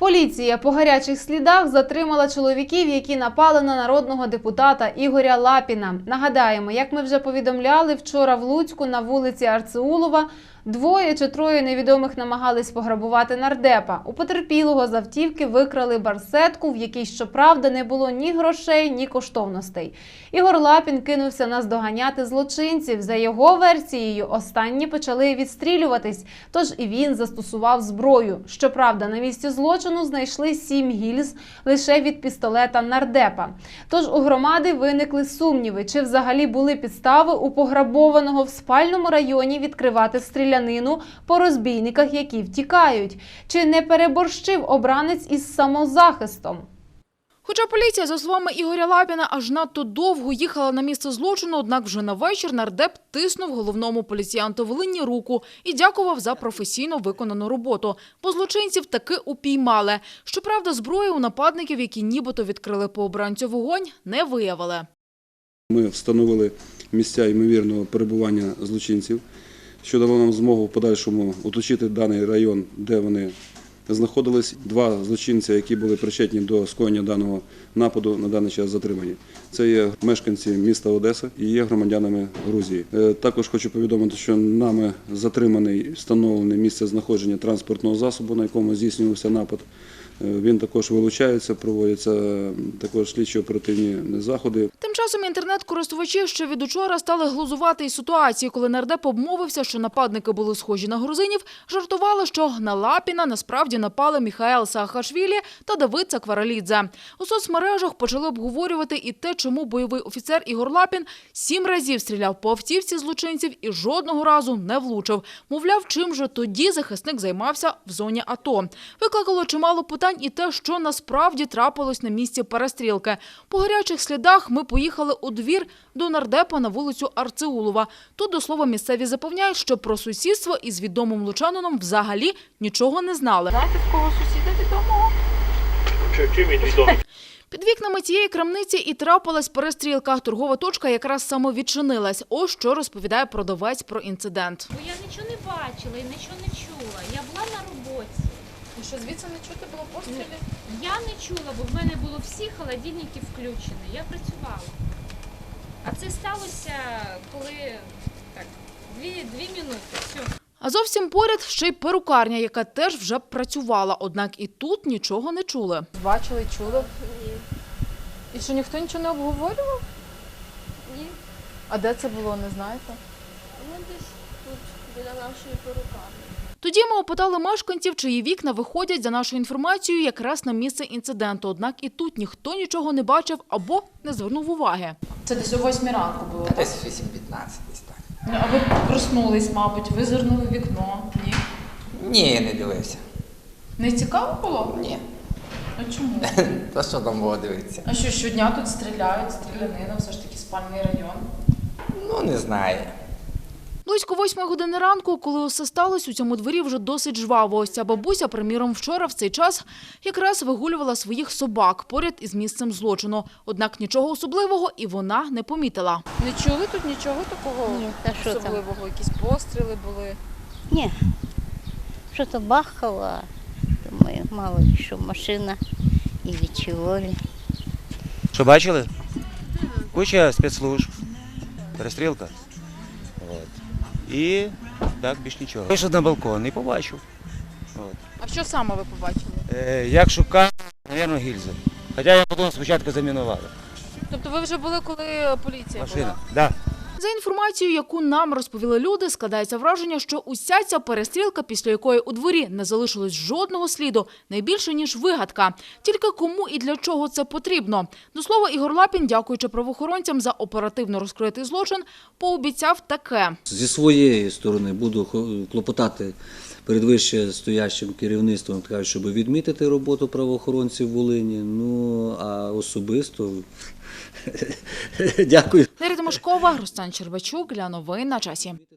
Поліція по гарячих слідах затримала чоловіків, які напали на народного депутата Ігоря Лапіна. Нагадаємо, як ми вже повідомляли, вчора в Луцьку на вулиці Арцеулова двоє чи троє невідомих намагались пограбувати нардепа. У потерпілого з автівки викрали барсетку, в якій, щоправда, не було ні грошей, ні коштовностей. Ігор Лапін кинувся наздоганяти злочинців. За його версією, останні почали відстрілюватись, тож і він застосував зброю. Щоправда, на місці злочину знайшли сім гільз лише від пістолета нардепа. Тож у громади виникли сумніви, чи взагалі були підстави у пограбованого в спальному районі відкривати стрілянину по розбійниках, які втікають, чи не переборщив обранець із самозахистом. Хоча поліція, за словами Ігоря Лапіна, аж надто довго їхала на місце злочину, однак вже на вечір нардеп тиснув головному поліціянту Волині руку і дякував за професійно виконану роботу. Бо злочинців таки упіймали. Щоправда, зброї у нападників, які нібито відкрили по обранцю вогонь, не виявили. Ми встановили місця ймовірного перебування злочинців, що дало нам змогу в подальшому уточити даний район, де вони знаходились. Два злочинця, які були причетні до скоєння даного нападу, на даний час затримані. Це є мешканці міста Одеса і є громадянами Грузії. Е, Також хочу повідомити, що нами затриманий встановлене місце знаходження транспортного засобу, на якому здійснювався напад. Е, Він також вилучається, проводяться також слідчо-оперативні заходи. Тим часом інтернет-користувачі ще від учора стали глузувати із ситуації, коли нардеп обмовився, що нападники були схожі на грузинів, жартували, що на Лапіна насправді напали Міхаел Саакашвілі та Давид Цакваралідзе. У соцмережах почали обговорювати і те, чому бойовий офіцер Ігор Лапін сім разів стріляв по автівці злочинців і жодного разу не влучив. Мовляв, чим же тоді захисник займався в зоні АТО. Викликало чимало питань і те, що насправді трапилось на місці перестрілки. По гарячих слідах ми поїхали у двір до нардепа на вулицю Арцеулова. Тут, до слова, місцеві запевняють, що про сусідство із відомим лучанином взагалі нічого не знали. Знаєте, в кого сусіда відомого? Чим він відомий? Під вікнами цієї крамниці і трапилась перестрілка. Торгова точка якраз саме відчинилась. Ось що розповідає продавець про інцидент. Бо я нічого не бачила і нічого не чула. Я була на роботі. І що звідси не чути було пострілів? Я не чула, бо в мене було всі холодильники включені. Я працювала. А це сталося, коли так, дві, дві минути. Все. А зовсім поряд ще й перукарня, яка теж вже працювала. Однак і тут нічого не чули. Бачили, чули? І що ніхто нічого не обговорював? Ні, А де це було, не знаєте? ну десь тут біля нашої перукарні. Тоді ми опитали мешканців, чиї вікна виходять за нашою інформацією якраз на місце інциденту. Однак і тут ніхто нічого не бачив або не звернув уваги. Це десь о 8 ранку було. Та Десь 8-15 десь так. Ну, А ви проснулись, мабуть, визирнули в вікно. Ні. Ні, я не дивився. Не цікаво було? Ні. А чому? Та що там було дивитися? А що щодня тут стріляють, стрілянина, все ж таки спальний район. Ну, не знаю. Близько восьмої години ранку, коли усе сталося, у цьому дворі вже досить жваво. Ось ця бабуся, приміром, вчора в цей час якраз вигулювала своїх собак поряд із місцем злочину. Однак нічого особливого і вона не помітила. Не чули тут нічого такого Ні, та що там? особливого? Якісь постріли були. Ні. Що то бахало, думаю, мало ли що машина і відчували. Що бачили? Куча спецслужб, перестрілка. І так, більш нічого. Вийшов на балкон і побачив. От. А що саме ви побачили? Е, як шукав, мабуть, гільзи. Хоча я потім спочатку замінували. Тобто ви вже були, коли поліція Машина. була? Да. За інформацією, яку нам розповіли люди, складається враження, що уся ця перестрілка, після якої у дворі не залишилось жодного сліду, найбільше ніж вигадка. Тільки кому і для чого це потрібно. До слова, Ігор Лапін, дякуючи правоохоронцям за оперативно розкритий злочин, пообіцяв таке. Зі своєї сторони буду клопотати перед вище стоящим керівництвом, щоб відмітити роботу правоохоронців в Волині. Ну а особисто дякую. Тимошкова, Рустан Червачук для новин на часі.